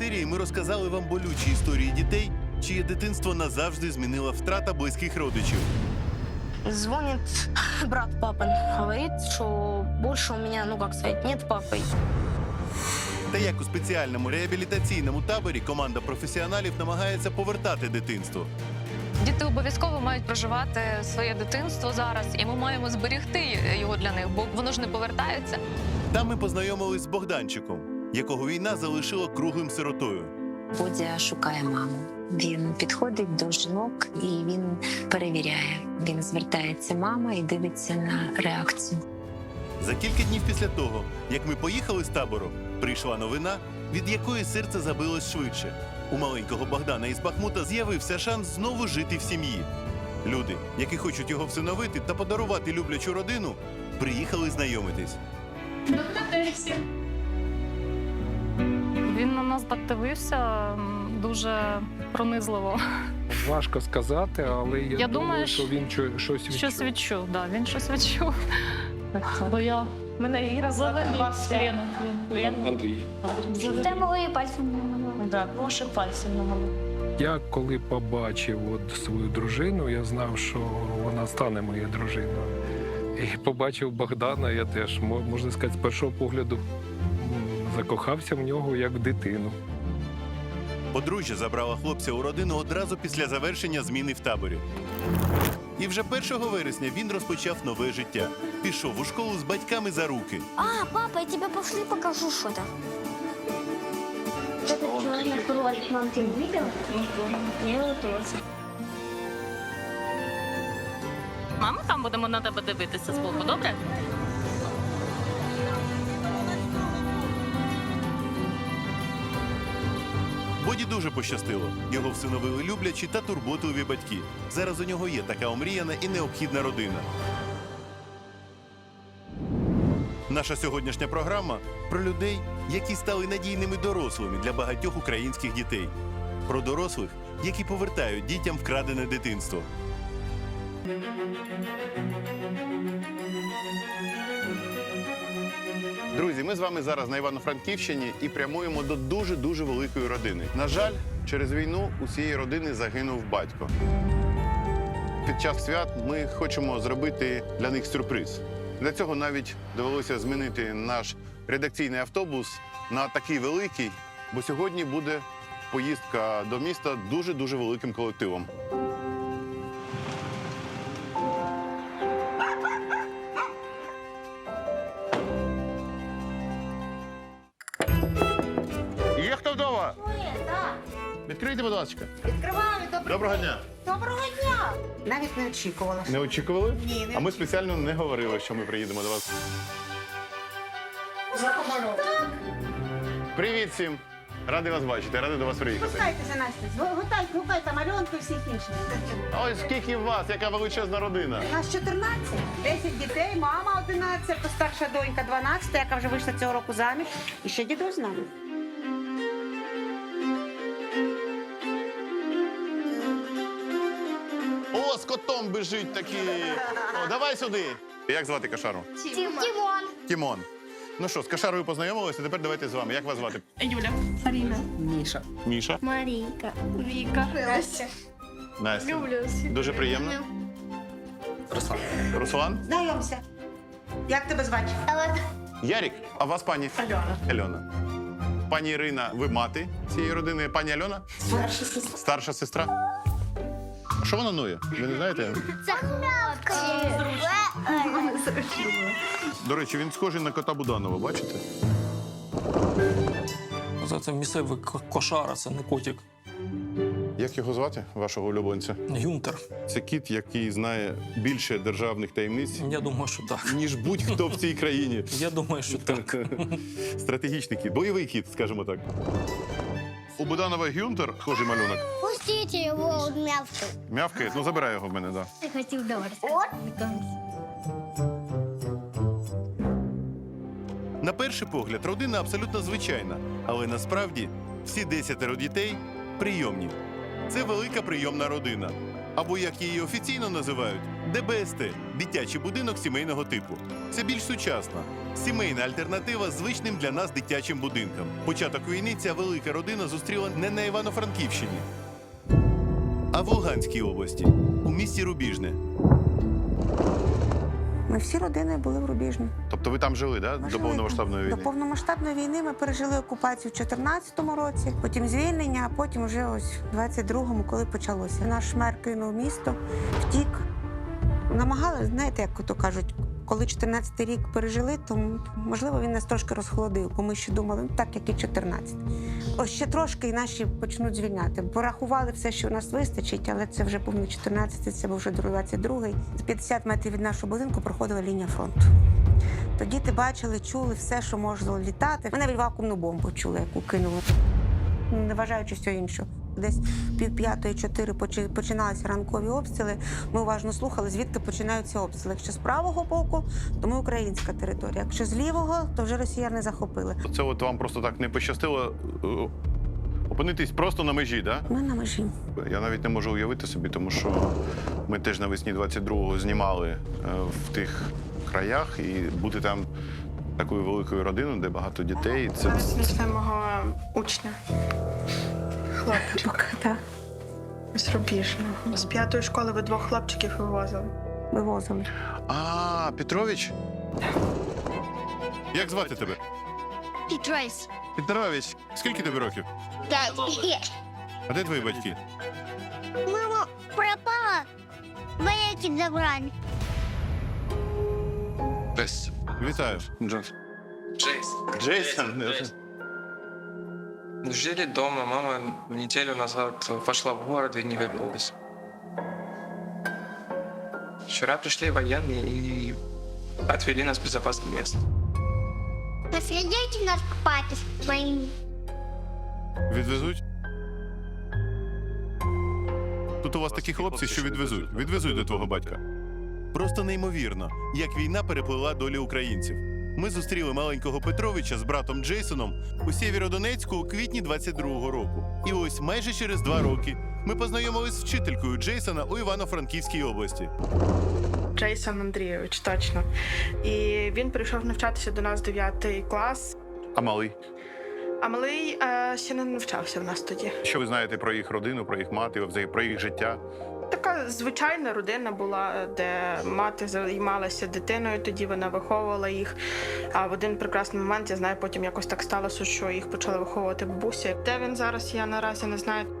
серії ми розказали вам болючі історії дітей, чиє дитинство назавжди змінила втрата близьких родичів. Звонит брат папы, говорит, что больше у меня, ну как сказать, нет папы. Та як у спеціальному реабілітаційному таборі команда професіоналів намагається повертати дитинство. Діти обов'язково мають проживати своє дитинство зараз, і ми маємо зберегти його для них, бо воно ж не повертається. Там ми познайомились з Богданчиком, якого війна залишила круглим сиротою. Бодя шукає маму. Він підходить до жінок і він перевіряє. Він звертається мама і дивиться на реакцію. За кілька днів після того, як ми поїхали з табору, прийшла новина, від якої серце забилось швидше. У маленького Богдана із Бахмута з'явився шанс знову жити в сім'ї. Люди, які хочуть його всиновити та подарувати люблячу родину, приїхали знайомитись. На нас так дивився дуже пронизливо. Важко сказати, але я, Я думаю, що він щось відчув. Щось відчув, да, він щось відчув. Бо я мене Іра завела. Лена, Лена. Андрій. Та мої пальцем намалювала. Да, прошу пальцем намалював. Я коли побачив от свою дружину, я знав, що вона стане моєю дружиною. І побачив Богдана, я теж, можна сказати, з першого погляду закохався в нього як в дитину. Подружжя забрала хлопця у родину одразу після завершення зміни в таборі. І вже 1 вересня він розпочав нове життя. Пішов у школу з батьками за руки. А, папа, я тебе пошли покажу что-то. Этот человек ролик мам ты видел? Я его тоже. Мама, там будемо на тебе дивитися збоку, добре? Боді дуже пощастило. Його всиновили люблячі та турботливі батьки. Зараз у нього є така омріяна і необхідна родина. Наша сьогоднішня програма про людей, які стали надійними дорослими для багатьох українських дітей. Про дорослих, які повертають дітям вкрадене дитинство. Друзі, ми з вами зараз на Івано-Франківщині і прямуємо до дуже дуже великої родини. На жаль, через війну у цієї родини загинув батько. Під час свят ми хочемо зробити для них сюрприз. Для цього навіть довелося змінити наш редакційний автобус на такий великий, бо сьогодні буде поїздка до міста дуже дуже великим колективом. Будь ласка. Відкриваю, доброго, Доброго дня. доброго дня! Навіть не очікувала. Не очікували? Ні, не А ми спеціально не говорили, що ми приїдемо до вас. Привіт всім! Радий вас бачити, радий до вас приїхати. Пускайтеся, Настя. Гукайте, гукайте Маріонку і всіх інших. А ось скільки вас, яка величезна родина. У нас 14, 10 дітей, мама 11, то старша донька 12, яка вже вийшла цього року заміж. І ще дідусь з нами. Котом біжить такий. О, давай сюди. Як звати кошару? Тимон. Тімон. Ну що, з кошарою познайомилися, тепер давайте з вами. Як вас звати? Юля. Міша. Міша. Марійка. Віка. Настя. Дуже приємно. Руслан. Руслан? Знайомся. Як тебе звати? Ярік. А вас пані? Альона. Альона. Пані Ірина, ви мати цієї родини. Пані Альона? Старша сестра. Старша сестра. А що вона нує? Ви не знаєте? Це хлопці. До речі, він схожий на кота Буданова, бачите? Це, це місцевий кошара, це не котик. Як його звати, вашого улюбленця? Гюнтер. Це кіт, який знає більше державних таємниць, Я думаю, що так. ніж будь-хто в цій країні. Я думаю, що так. Стратегічний кіт, бойовий кіт, скажімо так. У Буданова Гюнтер, схожий малюнок. Пустите його у м'явку. Мявкає, ну забирай його в мене, так. Да. Я хотів добре. На перший погляд, родина абсолютно звичайна, але насправді всі десятеро дітей прийомні. Це велика прийомна родина. або як її офіційно називають, ДБСТ дитячий будинок сімейного типу. Це більш сучасна, сімейна альтернатива звичним для нас дитячим будинкам. Початок війни ця велика родина зустріла не на Івано-Франківщині, а в Луганській області, у місті Рубіжне. Ми всі родини були в Рубіжні. Тобто ви там жили, да? Ми до жили повномасштабної там. війни? До повномасштабної війни ми пережили окупацію в 2014 році, потім звільнення, а потім вже ось в 22-му, коли почалося. Наш мер кинув місто, втік. Намагали, знаєте, як то кажуть, коли 14 рік пережили, то можливо він нас трошки розхолодив, бо ми ще думали, ну так як і 14. Ось ще трошки і наші почнуть звільняти. Порахували все, що у нас вистачить, але це вже був не 14, це був вже 22-й. За 50 метрів від нашого будинку проходила лінія фронту. Тоді ти бачили, чули все, що можна літати. Ми навіть вакуумну бомбу чули, яку кинули, не вважаючи всього іншого. Десь пів п'ятої, чотири почи- починалися ранкові обстріли. Ми уважно слухали, звідки починаються обстріли. Якщо з правого боку, то ми українська територія. Якщо з лівого, то вже росіяни захопили. Це от вам просто так не пощастило е, опинитись просто на межі, да? Ми на межі. Я навіть не можу уявити собі, тому що ми теж навесні 22-го знімали е, в тих краях і бути там такою великою родиною, де багато дітей. Це Це мого учня. Хлопчик Так, з Рубіжного. З п'ятої школи ви двох хлопчиків вивозили. вивозили. А, Петрович? Як звати тебе? Петройс. Петрович. Скільки тобі років? Так. А де твої батьки? Мама пропала. Вояки забрали. Вітаю. Джейс. Джейсон. Жили дома, мама неделю назад пошла в город и не вернулась. Вчера пришли военные и отвели нас в безопасное место. Наследите нас к папе с моим. Відвезуть? Тут у вас такі хлопці, що відвезуть. Відвезуть до твого батька. Просто неймовірно, як війна переплила долі українців. Ми зустріли маленького Петровича з братом Джейсоном у Сєвєродонецьку у квітні 22-го року. І ось майже через два роки ми познайомились з вчителькою Джейсона у Івано-Франківській області. Джейсон Андрійович, точно. І він прийшов навчатися до нас 9 клас. А малий, А малий е, ще не навчався в нас тоді. що ви знаєте про їх родину, про їх мати, взагалі про їх життя? Така звичайна родина була, де мати займалася дитиною, тоді вона виховувала їх. А в один прекрасний момент я знаю, потім якось так сталося, що їх почали виховувати бабуся. Де він зараз, я наразі не знаю.